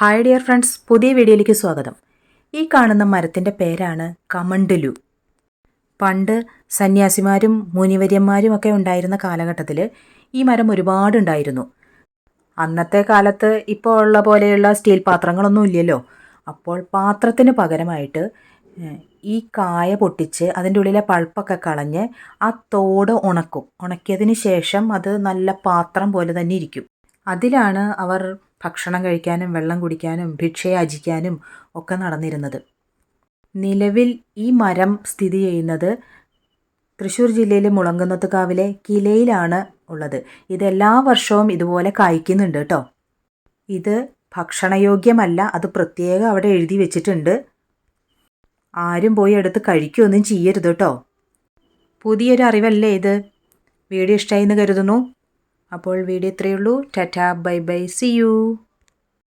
Hi dear friends പുതിയ വീഡിയോയിലേക്ക് സ്വാഗതം. ഈ കാണുന്ന മരത്തിന്റെ പേരാണ് കമണ്ടലു. പണ്ട് സന്യാസിമാരും മുനിവര്യന്മാരും ഒക്കെ ഉണ്ടായിരുന്ന കാലഘട്ടത്തിൽ ഈ മരം ഒരുപാടുണ്ടായിരുന്നു അന്നത്തെ കാലത്ത് ഇപ്പോൾ ഉള്ള പോലെയുള്ള സ്റ്റീൽ പാത്രങ്ങളൊന്നും ഇല്ലല്ലോ. അപ്പോൾ പാത്രത്തിന് പകരമായിട്ട് ഈ കായ പൊട്ടിച്ച് അതിന്റെ ഉള്ളിലെ പൾപ്പൊക്കെ കളഞ്ഞ് ആ തോട് ഉണക്കും. ഉണക്കിയതിന് ശേഷം അത് നല്ല പാത്രം പോലെ തന്നെ ഇരിക്കും. അതിലാണ് അവർ ഭക്ഷണം കഴിക്കാനും വെള്ളം കുടിക്കാനും ഭിക്ഷയാചിക്കാനും ഒക്കെ നടന്നിരുന്നത്. നിലവിൽ ഈ മരം സ്ഥിതി ചെയ്യുന്നത് തൃശ്ശൂർ ജില്ലയിലെ മുളങ്കുന്നത്തുകാവിലെ കിലയിലാണ് ഉള്ളത്. ഇത് എല്ലാ വർഷവും ഇതുപോലെ കായ്ക്കുന്നുണ്ട് കേട്ടോ. ഇത് ഭക്ഷണയോഗ്യമല്ല അത് പ്രത്യേകം അവിടെ എഴുതി വെച്ചിട്ടുണ്ട്. ആരും പോയി എടുത്ത് കഴിക്കുകയൊന്നും ചെയ്യരുത് കേട്ടോ. പുതിയൊരു അറിവല്ലേ ഇത്? വീഡിയോ ഇഷ്ടമായി എന്ന് കരുതുന്നു. അപ്പോൾ വീഡിയോ ഇത്രയേ ഉള്ളൂ. Tata bye bye see you.